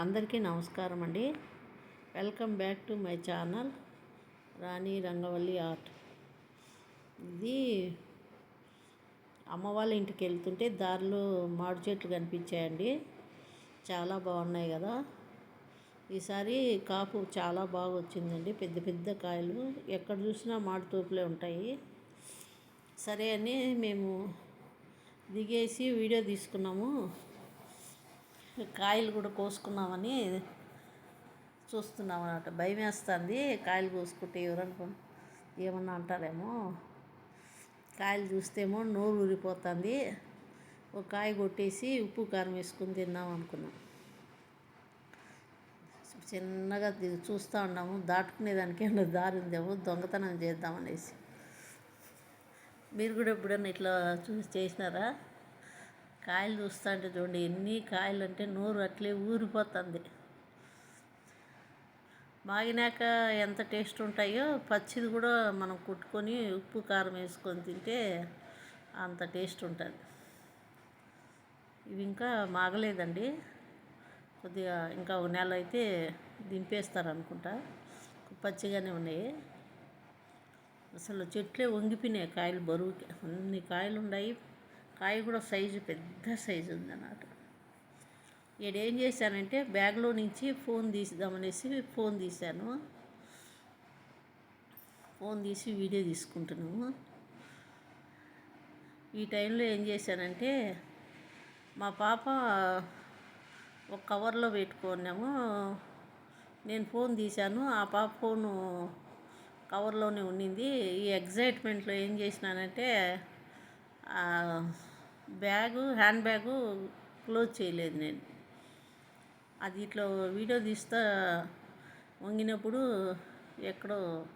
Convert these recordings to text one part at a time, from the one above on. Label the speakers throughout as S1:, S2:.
S1: అందరికీ నమస్కారం అండి. Welcome back to my channel Rani Rangavalli art. ఇది అమ్మ వాళ్ళ ఇంటికి వెళ్తుంటే దారిలో మామిడి చెట్లు కనిపించాయండి. చాలా బాగున్నాయి కదా. ఈసారి కాపు చాలా బాగా వచ్చిందండి. పెద్ద పెద్ద కాయలు ఎక్కడ చూసినా మామిడి తోపులే ఉంటాయి. సరే అని మేము దిగేసి వీడియో తీసుకున్నాము. కాయలు కూడా కోసుకున్నామని చూస్తున్నాం అనమాట భయం వేస్తుంది కాయలు కోసుకుంటే ఎవరనుకో ఏమన్నా అంటారేమో. కాయలు చూస్తేమో నోరు ఊరిపోతుంది. ఒక కాయ కొట్టేసి ఉప్పు కారం వేసుకుని తిన్నాం అనుకున్నాం. చిన్నగా చూస్తూ ఉన్నాము. దాటుకునేదానికి ఏమన్నా దారి ఉందేమో దొంగతనం చేద్దామనేసి మీరు కూడా ఎప్పుడన్నా ఇట్లా చూసి చేసినారా? కాయలు చూస్తా అంటే చూడండి ఎన్ని కాయలు అంటే నోరు అట్లే ఊరిపోతుంది. మాగినాక ఎంత టేస్ట్ ఉంటాయో పచ్చిది కూడా మనం కుట్టుకొని ఉప్పు కారం వేసుకొని తింటే అంత టేస్ట్ ఉంటుంది. ఇవి ఇంకా మాగలేదండి. కొద్దిగా ఇంకా ఒక నెల అయితే దింపేస్తారు అనుకుంటా. పచ్చిగానే ఉన్నాయి. అసలు చెట్లే వంగిపోయినాయి కాయలు బరువుకి. అన్ని కాయలు ఉన్నాయి. కాయ కూడా సైజు పెద్ద సైజు ఉందన్నమాట. ఏం చేశానంటే బ్యాగ్లో నుంచి ఫోన్ తీసిద్దామనేసి ఫోన్ తీశాను. ఫోన్ తీసి వీడియో తీసుకుంటున్నాము. ఈ టైంలో ఏం చేశానంటే మా పాప ఒక కవర్లో పెట్టుకున్నాము. నేను ఫోన్ తీశాను. ఆ పాప ఫోను కవర్లోనే ఉండింది. ఈ ఎగ్జైట్మెంట్లో ఏం చేసినానంటే బ్యాగు హ్యాండ్ బ్యాగు క్లోజ్ చేయలేదు నేను. అది ఇట్లా వీడియో తీస్తా వంగినప్పుడు ఎక్కడో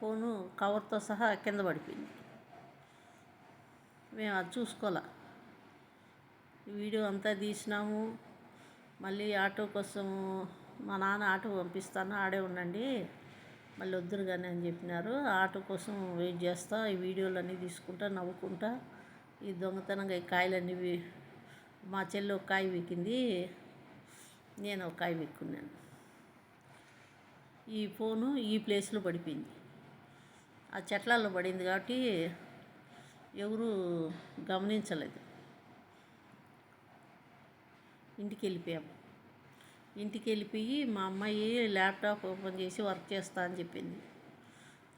S1: ఫోను కవర్తో సహా కింద పడిపోయింది. మేము అది చూసుకోలే. వీడియో అంతా తీసినాము. మళ్ళీ ఆటో కోసం మా నాన్న ఆటో పంపిస్తాను ఆడే ఉండండి మళ్ళీ వద్దురు కానీ అని చెప్పినారు. ఆటో కోసం వెయిట్ చేస్తా ఈ వీడియోలు అన్నీ తీసుకుంటా నవ్వుకుంటా. ఈ దొంగతనంగా ఈ కాయలన్నీ మా చెల్లి ఒక కాయ వీకింది. నేను ఒక కాయ వీక్కున్నాను. ఈ ఫోను ఈ ప్లేస్లో పడిపోయింది. ఆ చెట్లలో పడింది కాబట్టి ఎవరు గమనించలేదు. ఇంటికి వెళ్ళిపోయాము ఇంటికి వెళ్ళిపోయి మా అమ్మాయి ల్యాప్టాప్ ఓపెన్ చేసి వర్క్ చేస్తా అని చెప్పింది.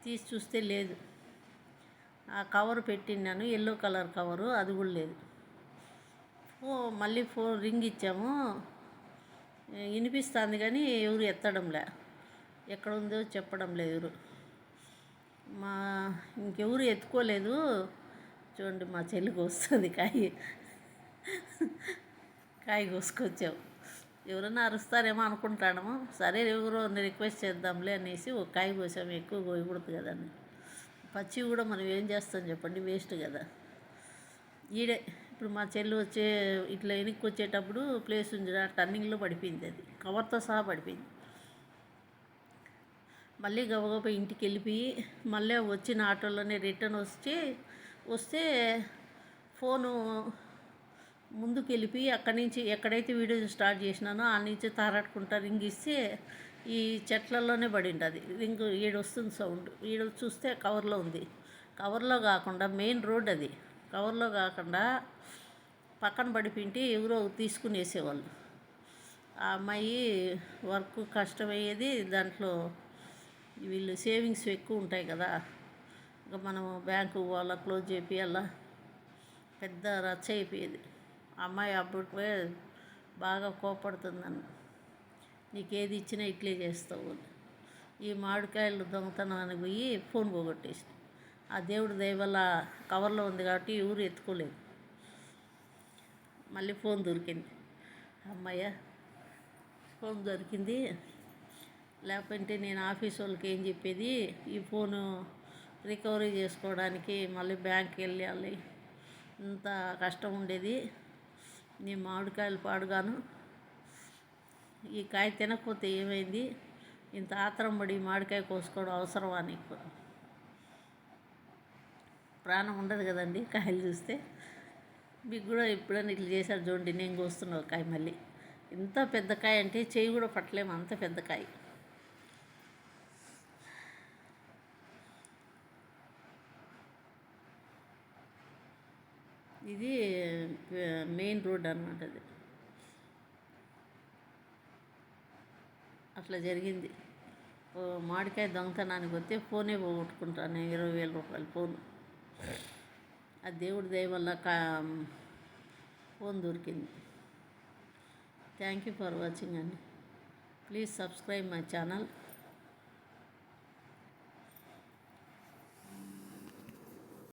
S1: తీసి చూస్తే లేదు. ఆ కవర్ పెట్టినాను ఎల్లో కలర్ కవరు అది కూడా లేదు. ఫో మళ్ళీ ఫోన్ రింగ్ ఇచ్చాము. వినిపిస్తుంది కానీ ఎవరు ఎత్తడంలే ఎక్కడ ఉందో చెప్పడం లేదు ఎవరు. మా ఇంకెవరు ఎత్తుకోలేదు. చూడండి మా చెల్లికి వస్తుంది కాయ. కాయ కోసుకొచ్చావు ఎవరైనా అరుస్తారేమో అనుకుంటాడము సరే ఎవరో రిక్వెస్ట్ చేద్దాంలే అనేసి ఒక కాయ కోసాము ఎక్కువ కోయకూడదు కదండి. పచ్చి కూడా మనం ఏం చేస్తాం చెప్పండి? వేస్ట్ కదా. ఈడే ఇప్పుడు మా చెల్లి వచ్చే ఇట్లా వెనక్కి వచ్చేటప్పుడు ప్లేస్ ఉంది ఆ టర్నింగ్లో పడిపోయింది అది. కవర్తో సహా పడిపోయింది. మళ్ళీ గబగబా ఇంటికి వెళ్ళిపోయి మళ్ళీ వచ్చిన ఆటోలోనే రిటర్న్ వచ్చి వస్తే ఫోను ముందుకు వెళ్ళిపోయి అక్కడి నుంచి ఎక్కడైతే వీడియో స్టార్ట్ చేసినానో ఆ నుంచి తారాడుకుంటా రింగ్ ఇస్తే ఈ చెట్లలోనే పడి ఉంటుంది ఇంక ఈడ వస్తుంది సౌండ్. ఈడ చూస్తే కవర్లో ఉంది. కవర్లో కాకుండా మెయిన్ రోడ్ అది. కవర్లో కాకుండా పక్కన పడిపింటి ఎవరో తీసుకుని వేసేవాళ్ళు. ఆ అమ్మాయి వర్క్ కష్టమయ్యేది దాంట్లో వీళ్ళు సేవింగ్స్ ఎక్కువ ఉంటాయి కదా. ఇంకా మనం బ్యాంకు పోవాలా క్లోజ్ చేపియాలా పెద్ద రచ్చ అయిపోయేది. ఆ అమ్మాయి అప్పుడు బాగా కోపడుతుంది నన్ను నీకు ఏది ఇచ్చినా ఇట్లే చేస్తావు ఈ మామిడికాయలు దొంగతనానికి పోయి ఫోన్ పోగొట్టేసి ఆ దేవుడి దయవల్ల కవర్లో ఉంది కాబట్టి ఎవరు ఎత్తుకోలేదు. మళ్ళీ ఫోన్ దొరికింది. అమ్మయ్య ఫోన్ దొరికింది. లేకపోతే నేను ఆఫీస్ వాళ్ళకి ఏం చెప్పేది? ఈ ఫోను రికవరీ చేసుకోవడానికి మళ్ళీ బ్యాంక్కి వెళ్ళాలి. ఇంత కష్టం ఉండేది. నీ మామిడికాయలు పాడుగాను. ఈ కాయ తినకపోతే ఏమైంది? ఇంత ఆత్రం పడి మామిడికాయ కోసుకోవడం అవసరమా నీకు? ప్రాణం ఉండదు కదండి కాయలు చూస్తే. మీకు కూడా ఎప్పుడైనా ఇట్లా చేశారు చూడండి నేను కోస్తున్నా కాయ మళ్ళీ. ఇంత పెద్ద కాయ అంటే చేయి కూడా పట్టలేము అంత పెద్ద కాయ. ఇది మెయిన్ రోడ్ అనమాట అది. అట్లా జరిగింది. ఓ మామిడికాయ దొంగతనానికి వస్తే ఫోనే పోగొట్టుకుంటాను ఇరవై వేల రూపాయల ఫోన్. ఆ దేవుడి దయ వల్ల కా ఫోన్ దొరికింది. థ్యాంక్ యూ ఫర్ వాచింగ్ అండి. Please subscribe my channel.